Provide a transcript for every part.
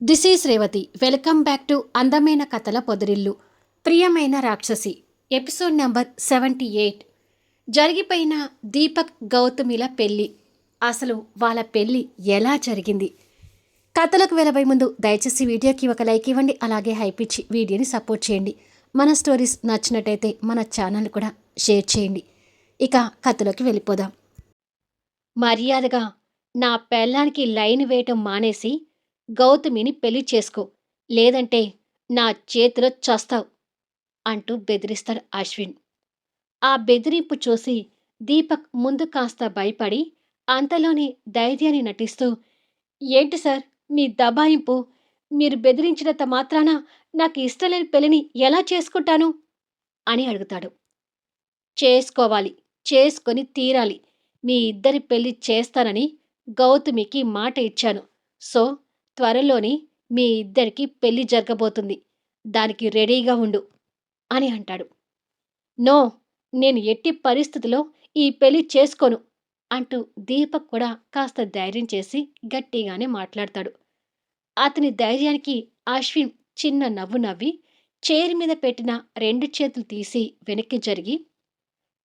This is Revathi welcome back to అందమైన కథల పొదరిల్లు ప్రియమైన రాక్షసి ఎపిసోడ్ నెంబర్ సెవెంటీ ఎయిట్ జరిగిపోయిన దీపక్ గౌతమిల పెళ్ళి అసలు వాళ్ళ పెళ్ళి ఎలా జరిగింది కథలకు వెళ్ళబోయే ముందు దయచేసి వీడియోకి ఒక లైక్ ఇవ్వండి అలాగే హైప్ ఇచ్చి వీడియోని సపోర్ట్ చేయండి. మన స్టోరీస్ నచ్చినట్టయితే మన ఛానల్ కూడా షేర్ చేయండి. ఇక కథలోకి వెళ్ళిపోదాం. మర్యాదగా నా పెళ్ళానికి లైన్ వేయటం మానేసి గౌతమిని పెళ్ళి చేసుకో లేదంటే నా చేతిలో చస్తావు అంటూ బెదిరిస్తాడు అశ్విన్. ఆ బెదిరింపు చూసి దీపక్ ముందు కాస్త భయపడి అంతలోనే ధైర్యాన్ని నటిస్తూ ఏంటి సార్ మీ దబాయింపు? మీరు బెదిరించినంత మాత్రాన నాకు ఇష్టం లేని పెళ్ళిని ఎలా చేసుకుంటాను? అని అడుగుతాడు. చేసుకోవాలి చేసుకొని తీరాలి. మీ ఇద్దరి పెళ్ళి చేస్తానని గౌతమికి మాట ఇచ్చాను. సో త్వరలోనే మీ ఇద్దరికి పెళ్ళి జరగబోతుంది. దానికి రెడీగా ఉండు అని అంటాడు. నో నేను ఎట్టి పరిస్థితిలో ఈ పెళ్ళి చేసుకోను అంటూ దీపక్ కూడా కాస్త ధైర్యం చేసి గట్టిగానే మాట్లాడతాడు. అతని ధైర్యానికి అశ్విన్ చిన్న నవ్వు నవ్వి చైర్ మీద పెట్టిన రెండు చేతులు తీసి వెనక్కి జరిగి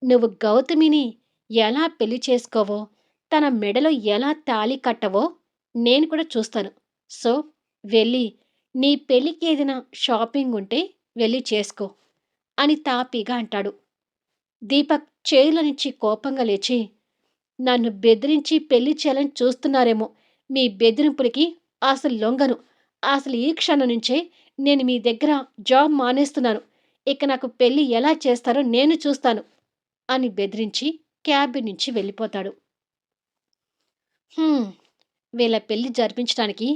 నువ్వు గౌతమిని ఎలా పెళ్ళి చేసుకోవో తన మెడలో ఎలా తాళి కట్టవో నేను కూడా చూస్తాను. సో వెళ్ళి నీ పెళ్ళికి ఏదైనా షాపింగ్ ఉంటే వెళ్ళి చేసుకో అని తాపీగా అంటాడు. దీపక్ చేతుల నుంచి కోపంగా లేచి నన్ను బెదిరించి పెళ్ళి చేయాలని చూస్తున్నారేమో. మీ బెదిరింపులకి అసలు లొంగను. అసలు ఈ క్షణం నుంచే నేను మీ దగ్గర జాబ్ మానేస్తున్నాను. ఇక నాకు పెళ్ళి ఎలా చేస్తారో నేను చూస్తాను అని బెదిరించి క్యాబిన్ నుంచి వెళ్ళిపోతాడు. వీళ్ళ పెళ్ళి జరిపించడానికి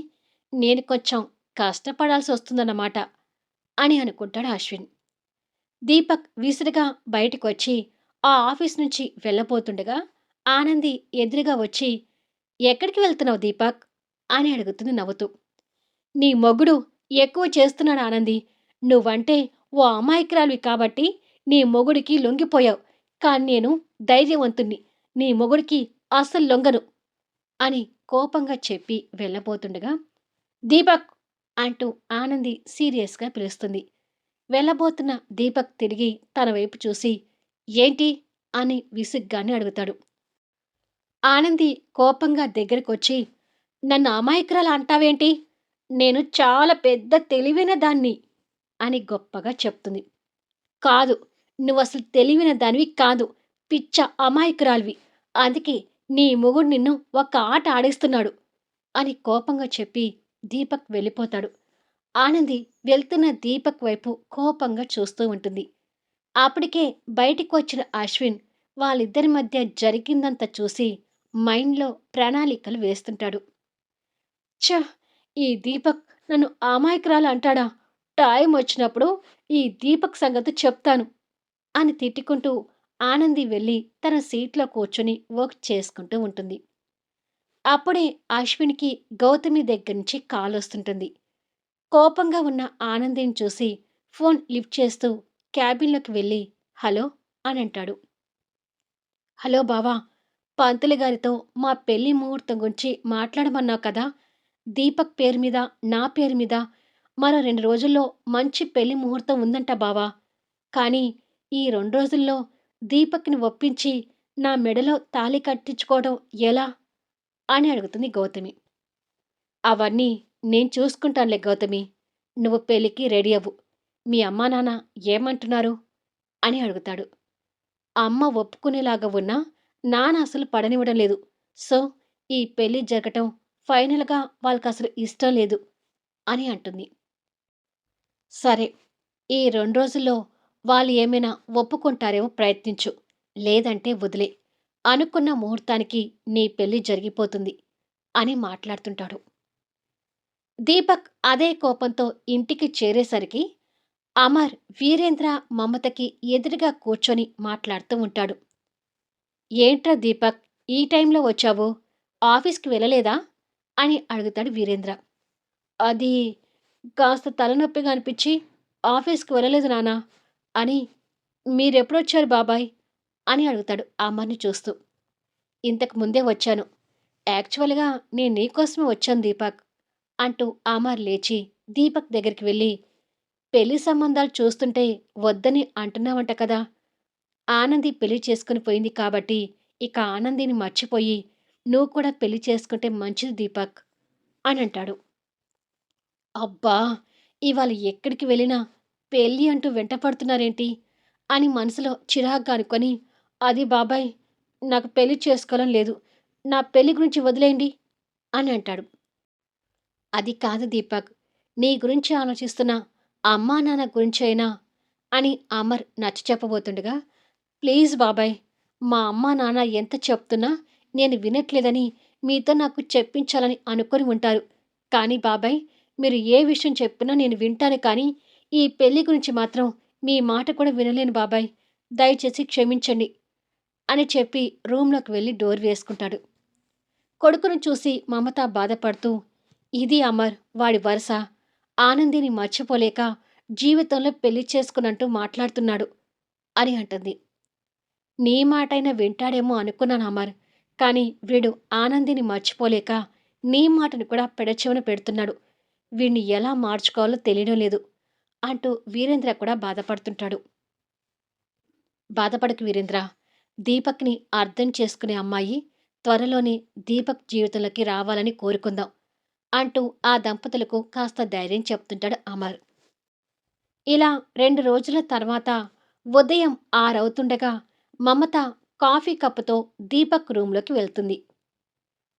నేను కొంచెం కష్టపడాల్సి వస్తుందన్నమాట అని అనుకుంటాడు అశ్విన్. దీపక్ విసురుగా బయటకు వచ్చి ఆ ఆఫీస్ నుంచి వెళ్ళబోతుండగా ఆనంది ఎదురుగా వచ్చి ఎక్కడికి వెళ్తున్నావు దీపక్? అని అడుగుతుంది నవ్వుతూ. నీ మొగుడు ఎక్కువ చేస్తున్నాడు ఆనంది. నువ్వంటే ఓ అమాయకురాలివి కాబట్టి నీ మొగుడికి లొంగిపోయావు. కానీ నేను ధైర్యవంతుణ్ణి. నీ మొగుడికి అస్సలు లొంగను. అని కోపంగా చెప్పి వెళ్ళబోతుండగా దీపక్ అంటూ ఆనంది సీరియస్గా పిలుస్తుంది. వెళ్ళబోతున్న దీపక్ తిరిగి తన వైపు చూసి ఏంటి? అని విసుగ్గానే అడుగుతాడు. ఆనంది కోపంగా దగ్గరకొచ్చి నన్ను అమాయకురాలు అంటావేంటి? నేను చాలా పెద్ద తెలివైన దాన్ని అని గొప్పగా చెప్తుంది. కాదు నువ్వు అసలు తెలివైన దానివి కాదు. పిచ్చ అమాయకురాలివి. అందుకే నీ మొగుడు నిన్ను ఒక ఆట ఆడిస్తున్నాడు అని కోపంగా చెప్పి దీపక్ వెళ్ళిపోతాడు. ఆనంది వెళ్తున్న దీపక్ వైపు కోపంగా చూస్తూ ఉంటుంది. అప్పటికే బయటికి వచ్చిన అశ్విన్ వాళ్ళిద్దరి మధ్య జరిగిందంతా చూసి మైండ్లో ప్రణాళికలు వేస్తుంటాడు. ఛ! ఈ దీపక్ నన్ను అమాయకురాలు అంటాడా? టైం వచ్చినప్పుడు ఈ దీపక్ సంగతి చెప్తాను అని తిట్టుకుంటూ ఆనంది వెళ్ళి తన సీట్లో కూర్చొని వర్క్ చేసుకుంటూ ఉంటుంది. అప్పుడే అశ్విన్కి గౌతమి దగ్గర నుంచి కాల్ వస్తుంటుంది. కోపంగా ఉన్న ఆనందిని చూసి ఫోన్ లిఫ్ట్ చేస్తూ క్యాబిన్లోకి వెళ్ళి హలో అని అంటాడు. హలో బావా పంతులు గారితో మా పెళ్ళి ముహూర్తం గురించి మాట్లాడమన్నావు కదా? దీపక్ పేరు మీద నా పేరు మీద మరో రెండు రోజుల్లో మంచి పెళ్ళి ముహూర్తం ఉందంట బావా. కానీ ఈ రెండు రోజుల్లో దీపక్ని ఒప్పించి నా మెడలో తాళి కట్టించుకోవడం ఎలా? అని అడుగుతుంది గౌతమి. అవన్నీ నేను చూసుకుంటానులే గౌతమి. నువ్వు పెళ్ళికి రెడీ అవ్వు. మీ అమ్మా నాన్న ఏమంటున్నారు? అని అడుగుతాడు. అమ్మ ఒప్పుకునేలాగా ఉన్నా నాన్న అసలు పడనివ్వడం లేదు. సో ఈ పెళ్ళి జరగటం ఫైనల్గా వాళ్ళకి అసలు ఇష్టం లేదు అని అంటుంది. సరే ఈ రెండు రోజుల్లో వాళ్ళు ఏమైనా ఒప్పుకుంటారేమో ప్రయత్నించు. లేదంటే వదిలే. అనుకున్న ముహూర్తానికి నీ పెళ్ళి జరిగిపోతుంది అని మాట్లాడుతుంటాడు. దీపక్ అదే కోపంతో ఇంటికి చేరేసరికి అమర్ వీరేంద్ర మమతకి ఎదురుగా కూర్చొని మాట్లాడుతూ ఉంటాడు. ఏంట్రా దీపక్ ఈ టైంలో వచ్చావు? ఆఫీస్కి వెళ్ళలేదా? అని అడుగుతాడు వీరేంద్ర. అది కాస్త తలనొప్పిగా అనిపించి ఆఫీస్కి వెళ్ళలేదు నానా అని మీరెప్పుడొచ్చారు బాబాయ్? అని అడుగుతాడు అమ్మని చూస్తూ. ఇంతకు ముందే వచ్చాను. యాక్చువల్గా నేను నీకోసమే వచ్చాను దీపక్ అంటూ అమర్ లేచి దీపక్ దగ్గరికి వెళ్ళి పెళ్ళి సంబంధాలు చూస్తుంటే వద్దని అంటున్నావంట కదా. ఆనంది పెళ్ళి చేసుకుని పోయింది కాబట్టి ఇక ఆనందిని మర్చిపోయి నువ్వు కూడా పెళ్ళి చేసుకుంటే మంచిది దీపక్ అని అంటాడు. అబ్బా! ఇవాళ ఎక్కడికి వెళ్ళినా పెళ్ళి అంటూ వెంటపడుతున్నారేంటి? అని మనసులో చిరాగ్గా అనుకొని అది బాబాయ్ నాకు పెళ్ళి చేసుకోవడం లేదు. నా పెళ్ళి గురించి వదిలేయండి అని అంటాడు. అది కాదు దీపక్ నీ గురించి ఆలోచిస్తున్న అమ్మా నాన్న గురించి అయినా అని అమర్ నచ్చ చెప్పబోతుండగా ప్లీజ్ బాబాయ్ మా అమ్మా నాన్న ఎంత చెప్తున్నా నేను వినట్లేదని మీతో నాకు చెప్పించాలని అనుకొని ఉంటారు. కానీ బాబాయ్ మీరు ఏ విషయం చెప్పినా నేను వింటాను కానీ ఈ పెళ్ళి గురించి మాత్రం మీ మాట కూడా వినలేను బాబాయ్. దయచేసి క్షమించండి. అని చెప్పి రూమ్లోకి వెళ్ళి డోర్ వేసుకుంటాడు. కొడుకును చూసి మమత బాధపడుతూ ఇది అమర్ వాడి వరుస. ఆనందిని మర్చిపోలేక జీవితంలో పెళ్ళి చేసుకున్నట్టు మాట్లాడుతున్నాడు అని అంటుంది. నీ మాటైనా వింటాడేమో అనుకున్నాను అమర్ కానీ వీడు ఆనందిని మర్చిపోలేక నీ మాటను కూడా పెడచెవన పెడుతున్నాడు. వీడిని ఎలా మార్చుకోవాలో తెలియడం లేదు అంటూ వీరేంద్ర కూడా బాధపడుతుంటాడు. బాధపడకు వీరేంద్ర దీపక్ని అర్థం చేసుకునే అమ్మాయి త్వరలోనే దీపక్ జీవితంలోకి రావాలని కోరుకుందాం అంటూ ఆ దంపతులకు కాస్త ధైర్యం చెప్తుంటాడు అమర్. ఇలా రెండు రోజుల తర్వాత ఉదయం ఆరవుతుండగా మమత కాఫీ కప్పుతో దీపక్ రూంలోకి వెళ్తుంది.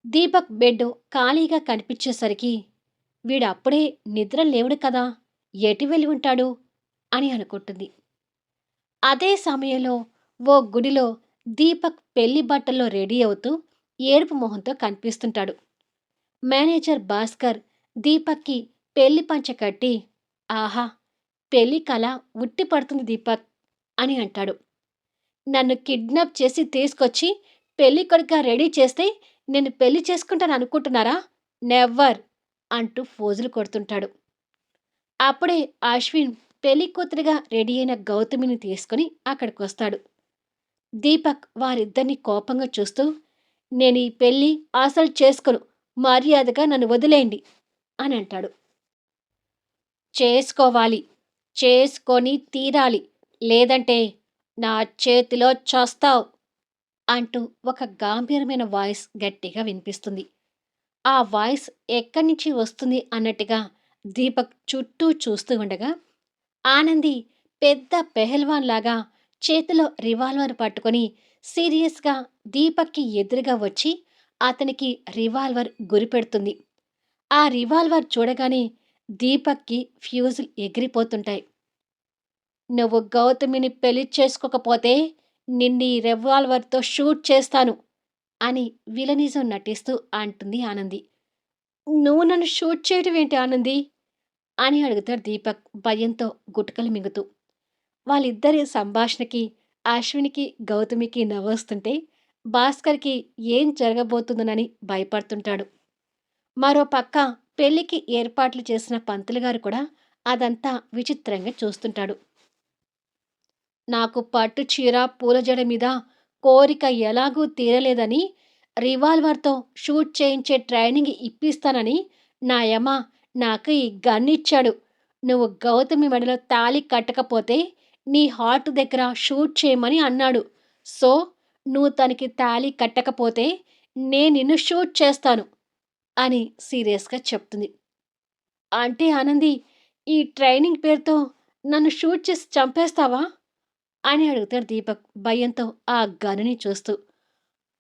దీపక్ బెడ్ ఖాళీగా కనిపించేసరికి వీడప్పుడే నిద్ర లేవుడు కదా ఎటు వెళ్ళి ఉంటాడు? అని అనుకుంటుంది. అదే సమయంలో ఓ గుడిలో దీపక్ పెళ్ళి బట్టల్లో రెడీ అవుతూ ఏడుపు మొహంతో కనిపిస్తుంటాడు. మేనేజర్ భాస్కర్ దీపక్కి పెళ్ళి పంచ కట్టి ఆహా పెళ్ళి కళ ఉట్టి పడుతుంది దీపక్ అని అంటాడు. నన్ను కిడ్నాప్ చేసి తీసుకొచ్చి పెళ్ళి కొడుక రెడీ చేస్తే నేను పెళ్ళి చేసుకుంటాను అనుకుంటున్నారా? నెవ్వర్ అంటూ ఫోజులు కొడుతుంటాడు. అప్పుడే అశ్విన్ పెళ్ళి కూతురుగా రెడీ అయిన గౌతమిని తీసుకుని అక్కడికి వస్తాడు దీపక్ వారిద్దరిని కోపంగా చూస్తూ నేను ఈ పెళ్ళి అసలు చేసుకోను మర్యాదగా నన్ను వదిలేయండి అని అంటాడు. చేసుకోవాలి చేసుకొని తీరాలి లేదంటే నా చేతిలో చస్తావు అంటూ ఒక గాంభీరమైన వాయిస్ గట్టిగా వినిపిస్తుంది. ఆ వాయిస్ ఎక్కడి నుంచి వస్తుంది అన్నట్టుగా దీపక్ చుట్టూ చూస్తూ ఉండగా ఆనంది పెద్ద పెహల్వాన్ లాగా చేతిలో రివాల్వర్ పట్టుకొని సీరియస్గా దీపక్కి ఎదురుగా వచ్చి అతనికి రివాల్వర్ గురిపెడుతుంది ఆ రివాల్వర్ చూడగానే దీపక్కి ఫ్యూజులు ఎగిరిపోతుంటాయి. నువ్వు గౌతమిని పెళ్ళి చేసుకోకపోతే నిన్ని రివాల్వర్తో షూట్ చేస్తాను అని విలనిజం నటిస్తూ అంటుంది ఆనంది. నువ్వు నన్ను షూట్ చేయటం ఏంటి ఆనంది? అని అడుగుతాడు దీపక్ భయంతో గుటకలు మింగుతూ. వాళ్ళిద్దరి సంభాషణకి అశ్వినికి గౌతమికి నవ్వొస్తుంటే భాస్కర్కి ఏం జరగబోతుందోనని భయపడుతుంటాడు. మరో పక్క పెళ్ళికి ఏర్పాట్లు చేసిన పంతులు గారు కూడా అదంతా విచిత్రంగా చూస్తుంటాడు. నాకు పట్టు చీర పూలజడ మీద కోరిక ఎలాగూ తీరలేదని రివాల్వర్తో షూట్ చేయించే ట్రైనింగ్ ఇప్పిస్తానని నా యమ నాకు ఈ గన్ ఇచ్చాడు. నువ్వు గౌతమి మెడలో తాళి కట్టకపోతే నీ హార్ట్ దగ్గర షూట్ చేయమని అన్నాడు. సో నువ్వు తనకి తాళి కట్టకపోతే నేను నిన్ను షూట్ చేస్తాను అని సీరియస్గా చెప్తుంది. అంటే ఆనంది ఈ ట్రైనింగ్ పేరుతో నన్ను షూట్ చేసి చంపేస్తావా? అని అడుగుతాడు దీపక్ భయంతో ఆ గనుని చూస్తూ.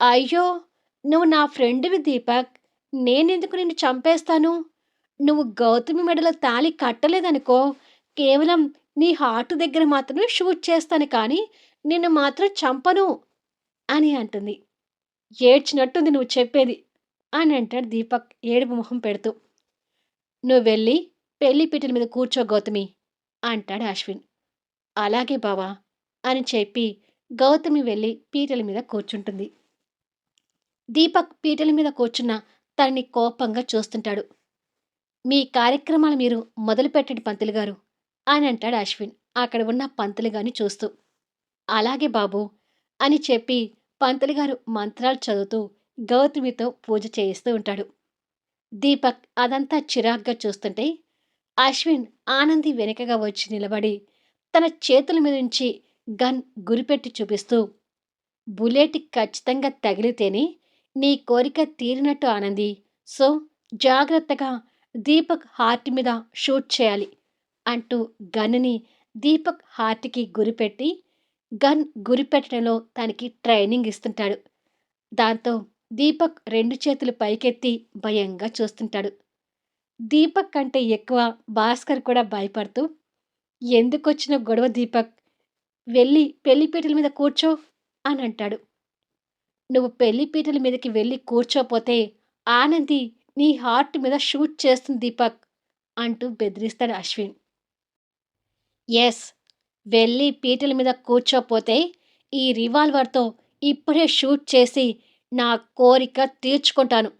అయ్యో నువ్వు నా ఫ్రెండ్వి దీపక్. నేనెందుకు నిన్ను చంపేస్తాను? నువ్వు గౌతమి మెడలో తాళి కట్టలేదనుకో కేవలం నీ హార్ట్ దగ్గర మాత్రమే షూట్ చేస్తాను కానీ నిన్ను మాత్రం చంపను అని అంటుంది. ఏడ్చినట్టుంది నువ్వు చెప్పేది అని అంటాడు దీపక్ ఏడుపు మొహం పెడుతూ. నువ్వు వెళ్ళి పెళ్ళి పీటల మీద కూర్చో గౌతమి అంటాడు అశ్విన్. అలాగే బావా అని చెప్పి గౌతమి వెళ్ళి పీటల మీద కూర్చుంటుంది. దీపక్ పీటల మీద కూర్చున్న తనని కోపంగా చూస్తుంటాడు. మీ కార్యక్రమాలు మీరు మొదలుపెట్టండి పంతులు గారు. అని అంటాడు అశ్విన్. అక్కడ ఉన్న పంతులు గాని చూస్తూ అలాగే బాబు అని చెప్పి పంతులు గారు మంత్రాలు చదువుతూ గౌతమితో పూజ చేయిస్తూ ఉంటాడు. దీపక్ అదంతా చిరాగ్గా చూస్తుంటే అశ్విన్ ఆనంది వెనుకగా వచ్చి నిలబడి తన చేతుల మీద నుంచి గన్ గురిపెట్టి చూపిస్తూ బుల్లెట్ ఖచ్చితంగా తగిలితేనే నీ కోరిక తీరినట్టు ఆనంది. సో జాగ్రత్తగా దీపక్ హార్ట్ మీద షూట్ చేయాలి. అంటూ గన్ని దీపక్ హార్ట్కి గురిపెట్టి గన్ గురిపెట్టడంలో తనకి ట్రైనింగ్ ఇస్తుంటాడు. దాంతో దీపక్ రెండు చేతులు పైకెత్తి భయంగా చూస్తుంటాడు. దీపక్ కంటే ఎక్కువ భాస్కర్ కూడా భయపడుతూ ఎందుకొచ్చిన గొడవ దీపక్? వెళ్ళి పెళ్ళిపీటల మీద కూర్చో అని అంటాడు. నువ్వు పెళ్ళిపీటల మీదకి వెళ్ళి కూర్చోపోతే ఆనంది నీ హార్ట్ మీద షూట్ చేస్తుంది దీపక్ అంటూ బెదిరిస్తాడు అశ్విన్. ఎస్ వెళ్ళి పీటల మీద కూర్చోపోతే ఈ రివాల్వర్తో ఇప్పుడే షూట్ చేసి నా కోరిక తీర్చుకుంటాను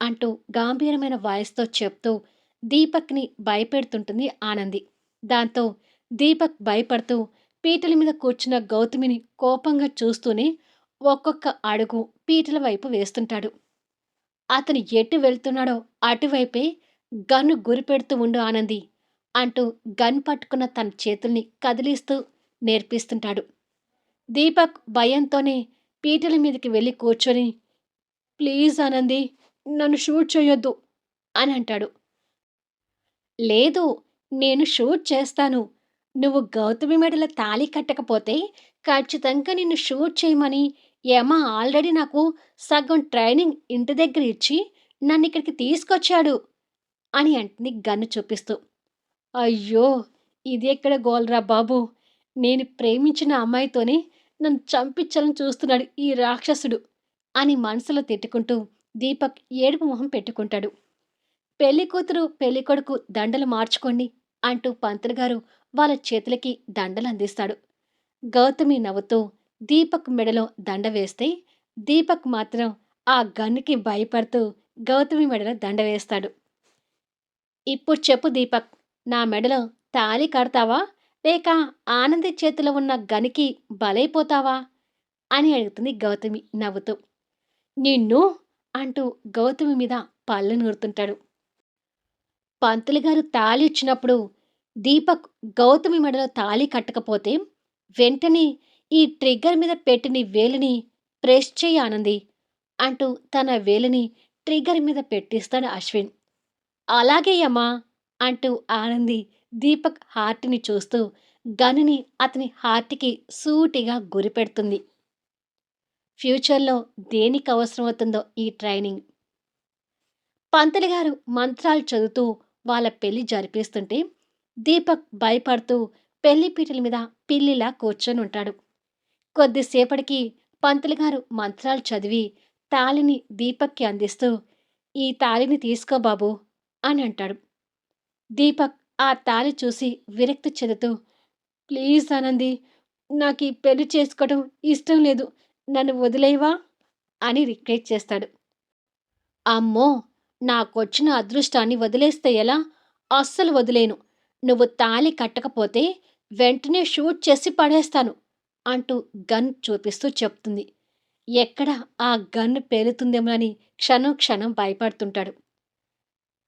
అంటూ గాంభీరమైన వాయిస్తో చెప్తూ దీపక్ని భయపెడుతుంటుంది ఆనంది. దాంతో దీపక్ భయపడుతూ పీటల మీద కూర్చున్న గౌతమిని కోపంగా చూస్తూనే ఒక్కొక్క అడుగు పీటల వైపు వేస్తుంటాడు. అతను ఎటు వెళ్తున్నాడో అటువైపే గన్ను గురిపెడుతూ ఉండు ఆనంది. అంటూ గన్ పట్టుకున్న తన చేతుల్ని కదిలిస్తూ నేర్పిస్తుంటాడు. దీపక్ భయంతోనే పీటల మీదకి వెళ్ళి కూర్చొని ప్లీజ్ ఆనంది నన్ను షూట్ చేయొద్దు అని అంటాడు. లేదు నేను షూట్ చేస్తాను. నువ్వు గౌతమి మెడల తాళి కట్టకపోతే ఖచ్చితంగా నిన్ను షూట్ చేయమని యమ ఆల్రెడీ నాకు సగం ట్రైనింగ్ ఇంటి దగ్గర ఇచ్చి నన్ను ఇక్కడికి తీసుకొచ్చాడు అని అంటుంది గన్ను చూపిస్తూ. అయ్యో ఇది ఎక్కడ గోల్రా బాబు? నేను ప్రేమించిన అమ్మాయితోనే నన్ను చంపించాలని చూస్తున్నాడు ఈ రాక్షసుడు అని మనసులో తిట్టుకుంటూ దీపక్ ఏడుపు మొహం పెట్టుకుంటాడు. పెళ్ళి కూతురు పెళ్ళి కొడుకు దండలు మార్చుకోండి అంటూ పంతులు గారు వాళ్ళ చేతులకి దండలు అందిస్తాడు. గౌతమి నవ్వుతూ దీపక్ మెడలో దండ వేస్తే దీపక్ మాత్రం ఆ గన్నుకి భయపడుతూ గౌతమి మెడలో దండ వేస్తాడు. ఇప్పుడు చెప్పు దీపక్ నా మెడలో తాళి కడతావా? లేక ఆనంది చేతిలో ఉన్న గనికి బలైపోతావా? అని అడుగుతుంది గౌతమి నవ్వుతూ. నిన్ను అంటూ గౌతమి మీద పళ్ళు నూరుతుంటాడు. పంతులు గారు తాళి ఇచ్చినప్పుడు దీపక్ గౌతమి మెడలో తాళి కట్టకపోతే వెంటనే ఈ ట్రిగ్గర్ మీద పెట్టిన వేలిని ప్రెస్ చేయి ఆనంది అంటూ తన వేలిని ట్రిగ్గర్ మీద పెట్టిస్తాడు అశ్విన్. అలాగే అమ్మా అంటూ ఆనంది దీపక్ హార్ట్ని చూస్తూ గనిని అతని హార్ట్కి సూటిగా గురిపెడుతుంది ఫ్యూచర్లో దేనికి అవసరమవుతుందో ఈ ట్రైనింగ్. పంతులు గారు మంత్రాలు చదువుతూ వాళ్ళ పెళ్ళి జరిపిస్తుంటే దీపక్ భయపడుతూ పెళ్ళి పీటల మీద పిల్లిలా కూర్చొని ఉంటాడు. కొద్దిసేపటికి పంతులు గారు మంత్రాలు చదివి తాళిని దీపక్కి అందిస్తూ ఈ తాళిని తీసుకో బాబు అని అంటాడు. దీపక్ ఆ తాళి చూసి విరక్తి చెందుతూ ప్లీజ్ ఆనంది నాకు ఈ పెళ్ళి చేసుకోవడం ఇష్టం లేదు. నన్ను వదిలేవా అని రిక్వెస్ట్ చేస్తాడు. అమ్మో! నాకొచ్చిన అదృష్టాన్ని వదిలేస్తే ఎలా? అస్సలు వదిలేను. నువ్వు తాళి కట్టకపోతే వెంటనే షూట్ చేసి పడేస్తాను అంటూ గన్ చూపిస్తూ చెప్తుంది. ఎక్కడ ఆ గన్ పేలుతుందేమోనని క్షణం క్షణం భయపడుతుంటాడు.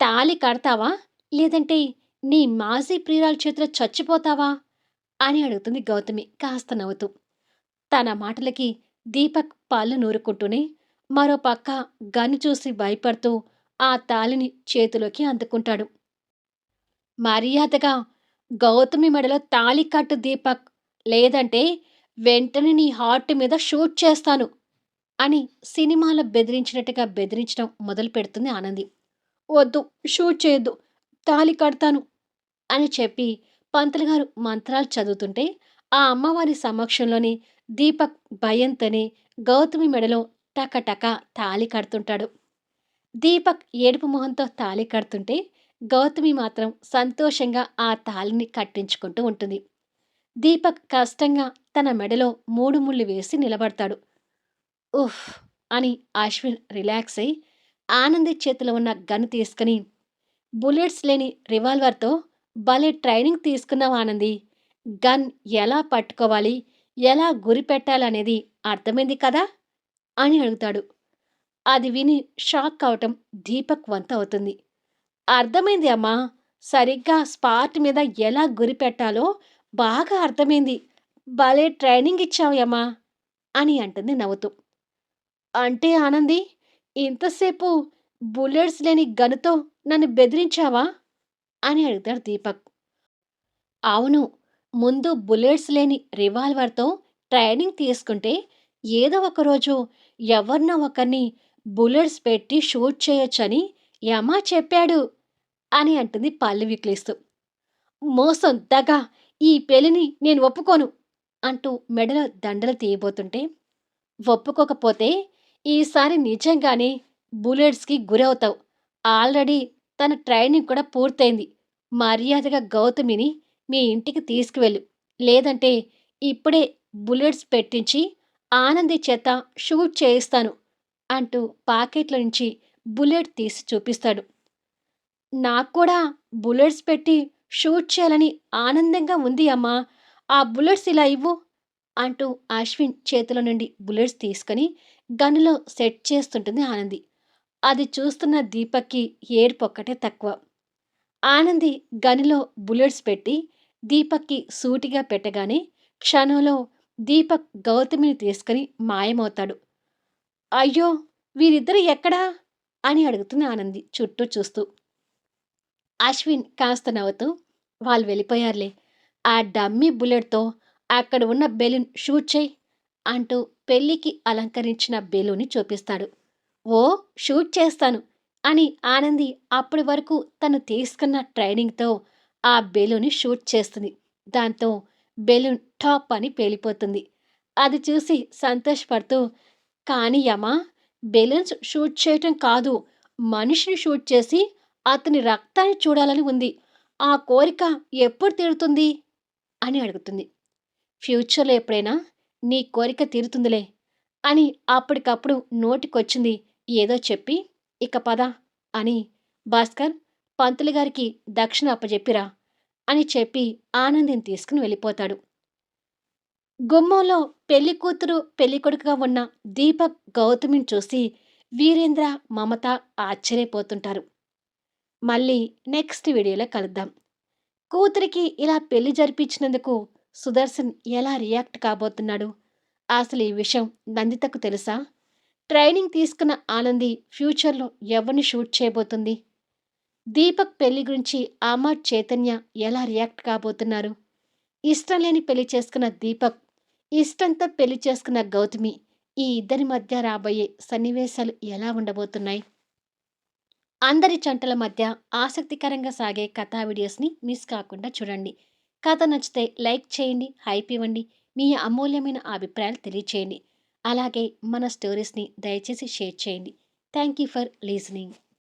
తాళి కడతావా? లేదంటే నీ మాజీ ప్రియురాల చేతిలో చచ్చిపోతావా? అని అడుగుతుంది గౌతమి కాస్త నవ్వుతూ. తన మాటలకి దీపక్ పళ్ళు నూరుకుంటూనే మరో పక్క గన్ను చూసి భయపడుతూ ఆ తాళిని చేతిలోకి అందుకుంటాడు. మర్యాదగా గౌతమి మెడలో తాళి కట్టు దీపక్ లేదంటే వెంటనే నీ హార్ట్ మీద షూట్ చేస్తాను అని సినిమాలో బెదిరించినట్టుగా బెదిరించడం మొదలు పెడుతుంది ఆనంది. వద్దు షూట్ చేయొద్దు తాళి కడతాను అని చెప్పి పంతులు గారు మంత్రాలు చదువుతుంటే ఆ అమ్మవారి సమక్షంలోనే దీపక్ భయంతోనే గౌతమి మెడలో టకటక తాళి కడుతుంటాడు. దీపక్ ఏడుపు మొహంతో తాళి కడుతుంటే గౌతమి మాత్రం సంతోషంగా ఆ తాళిని కట్టించుకుంటూ ఉంటుంది. దీపక్ కష్టంగా తన మెడలో మూడు ముళ్ళు వేసి నిలబడతాడు. ఉఫ్ అని అశ్విన్ రిలాక్స్ అయి ఆనంది చేతిలో ఉన్న గన్ తీసుకుని బుల్లెట్స్ లేని రివాల్వర్తో భలే ట్రైనింగ్ తీసుకున్నావు ఆనంది. గన్ ఎలా పట్టుకోవాలి? ఎలా గురి పెట్టాలనేది అర్థమైంది కదా? అని అడుగుతాడు. అది విని షాక్ అవటం దీపక్ వంత అవుతుంది. అర్థమైంది అమ్మా. సరిగ్గా స్పాట్ మీద ఎలా గురి పెట్టాలో బాగా అర్థమైంది. భలే ట్రైనింగ్ ఇచ్చావమ్మా అని అంటుంది నవ్వుతూ. అంటే ఆనంది ఇంతసేపు బుల్లెట్స్ లేని గనుతో నన్ను బెదిరించావా? అని అడుగుతాడు దీపక్. అవును ముందు బుల్లెట్స్ లేని రివాల్వర్తో ట్రైనింగ్ తీసుకుంటే ఏదో ఒకరోజు ఎవరినో ఒకరిని బుల్లెట్స్ పెట్టి షూట్ చేయొచ్చని యమా చెప్పాడు అని అంటుంది పళ్ళు విక్లిస్తూ. మోసం దగ ఈ పెళ్ళిని నేను ఒప్పుకోను అంటూ మెడలో దండలు తీయబోతుంటే ఒప్పుకోకపోతే ఈసారి నిజంగానే బుల్లెట్స్కి గురవుతావు. ఆల్రెడీ తన ట్రైనింగ్ కూడా పూర్తయింది. మర్యాదగా గౌతమిని మీ ఇంటికి తీసుకువెళ్ళు. లేదంటే ఇప్పుడే బుల్లెట్స్ పెట్టించి ఆనంది చేత షూట్ చేయిస్తాను అంటూ పాకెట్ల నుంచి బుల్లెట్ తీసి చూపిస్తాడు. నాకు కూడా బుల్లెట్స్ పెట్టి షూట్ చేయాలని ఆనందంగా ఉంది అమ్మా. ఆ బుల్లెట్స్ ఇలా ఇవ్వు అంటూ అశ్విన్ చేతిలో నుండి బుల్లెట్స్ తీసుకొని గన్నులో సెట్ చేస్తుంటుంది ఆనంది. అది చూస్తున్న దీపక్కి ఏడుపొక్కటే తక్కువ. ఆనంది గనిలో బుల్లెట్స్ పెట్టి దీపక్కి సూటిగా పెట్టగానే క్షణంలో దీపక్ గౌతమిని తీసుకుని మాయమవుతాడు. అయ్యో వీరిద్దరు ఎక్కడా? అని అడుగుతుంది ఆనంది చుట్టూ చూస్తూ. అశ్విన్ కాస్త నవ్వుతూ వాళ్ళు వెళ్ళిపోయారులే. ఆ డమ్మీ బుల్లెట్తో అక్కడ ఉన్న బెలూన్ షూట్ చేయి అంటూ పెళ్ళికి అలంకరించిన బెలూన్ని చూపిస్తాడు. ఓ షూట్ చేస్తాను అని ఆనంది అప్పటి వరకు తను తీసుకున్న ట్రైనింగ్తో ఆ బెలూన్ని షూట్ చేస్తుంది. దాంతో బెలూన్ టాప్ అని పేలిపోతుంది. అది చూసి సంతోషపడుతూ కానీ అమ్మా బెలూన్స్ షూట్ చేయటం కాదు. మనిషిని షూట్ చేసి అతని రక్తాన్ని చూడాలని ఉంది. ఆ కోరిక ఎప్పుడు తీరుతుంది? అని అడుగుతుంది. ఫ్యూచర్లో ఎప్పుడైనా నీ కోరిక తీరుతుందిలే అని అప్పటికప్పుడు నోటికొచ్చింది. ఏదో చెప్పి ఇక పద అని భాస్కర్ పంతులు గారికి దక్షిణ అప్పజెప్పిరా అని చెప్పి ఆనందిని తీసుకుని వెళ్ళిపోతాడు. గుమ్మంలో పెళ్ళి కూతురు పెళ్ళి కొడుకుగా ఉన్న దీపక్ గౌతమిని చూసి వీరేంద్ర మమత ఆశ్చర్యపోతుంటారు. మళ్ళీ నెక్స్ట్ వీడియోలో కలుద్దాం. కూతురికి ఇలా పెళ్ళి జరిపించినందుకు సుదర్శన్ ఎలా రియాక్ట్ కాబోతున్నాడు? అసలు ఈ విషయం నందితకు తెలుసా? ట్రైనింగ్ తీసుకున్న ఆనంది ఫ్యూచర్లో ఎవరిని షూట్ చేయబోతుంది? దీపక్ పెళ్ళి గురించి ఆమా చైతన్య ఎలా రియాక్ట్ కాబోతున్నారు? ఇష్టం లేని పెళ్ళి చేసుకున్న దీపక్ ఇష్టంతో పెళ్ళి చేసుకున్న గౌతమి ఈ ఇద్దరి మధ్య రాబోయే సన్నివేశాలు ఎలా ఉండబోతున్నాయి? అందరి జంటల మధ్య ఆసక్తికరంగా సాగే కథా వీడియోస్ని మిస్ కాకుండా చూడండి. కథ నచ్చితే లైక్ చేయండి హైప్ ఇవ్వండి. మీ అమూల్యమైన అభిప్రాయాలు తెలియచేయండి. అలాగే మన స్టోరీస్ని దయచేసి షేర్ చేయండి. Thank you for listening.